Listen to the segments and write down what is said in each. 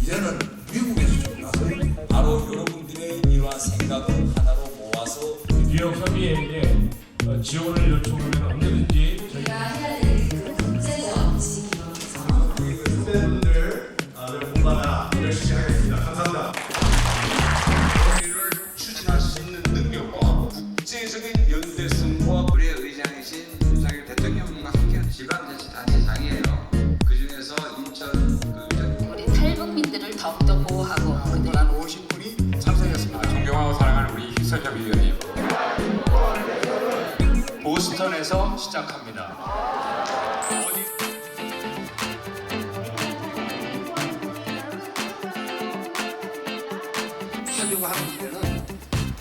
이제는 미국에서 좀 나서 바로 여러분들의 이러한 생각을 하나로 모아서 뉴욕 협의회에 어, 지원을 지방자치단체장이에요. 그 중에서 인천 그 우리 탈북민들을 더욱더 보호하고 그들 한 50분이 참석했습니다. 존경하고 사랑하는 우리 희설협 의원님 보스턴에서 시작합니다. 하려고 하는 일에는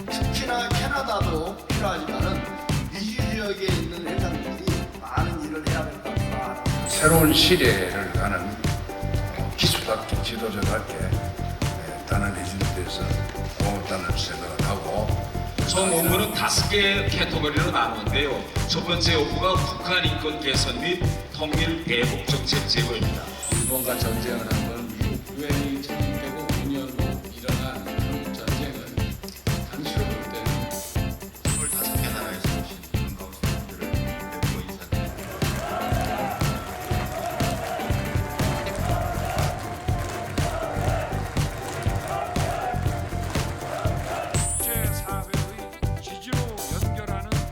특히나 캐나다도 필요하지만은 미주 지역에 있는 회장들이 많은 일을 해야 될 것 같다. 새로운 시대를 가는 기술학적 지도자답게 예, 단을 해주는 데서 고맙다는 생각을 하고 총 업무는 다섯 개 캐터거리로 나누는데요. 첫 번째 업무가 북한 인권 개선 및 통일 대북 정책 제고입니다. 일본과 전쟁을 한건 유엔이 1905년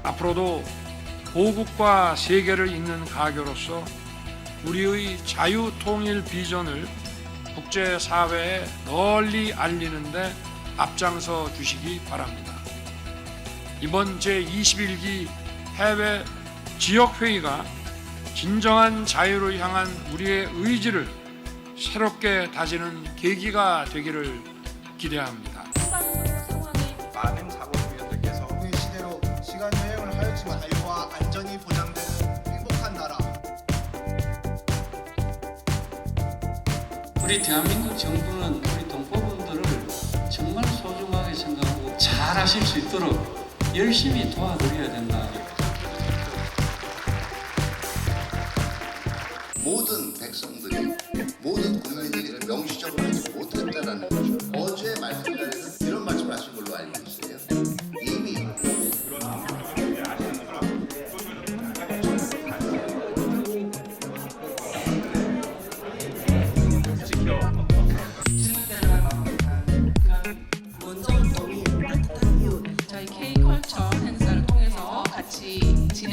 앞으로도 보국과 세계를 잇는 가교로서 우리의 자유 통일 비전을 국제 사회에 널리 알리는 데 앞장서 주시기 바랍니다. 이번 제21기 해외 지역 회의가 진정한 자유를 향한 우리의 의지를 새롭게 다지는 계기가 되기를 기대합니다. 우리 대한민국 정부는 우리 동포분들을 정말 소중하게 생각하고 잘 하실 수 있도록 열심히 도와드려야 된다. 모든 백성들이 모든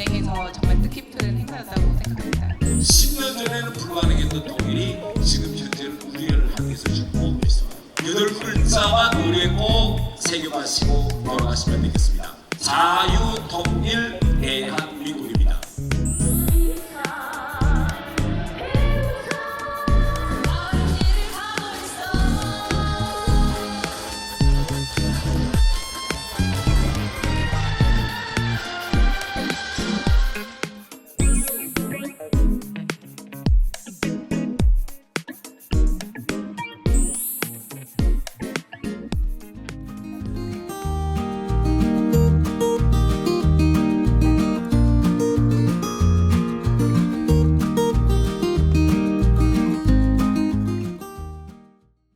진행해서 정말 뜻깊은 행사였다고 생각합니다. 10년 전에는 불가능했던 통일이 지금 현재는 우리를 향해서 오고 있습니다. 여덟 글자만 노래 꼭 새겨가시고 돌아가시면 되겠습니다. 자유, 통일,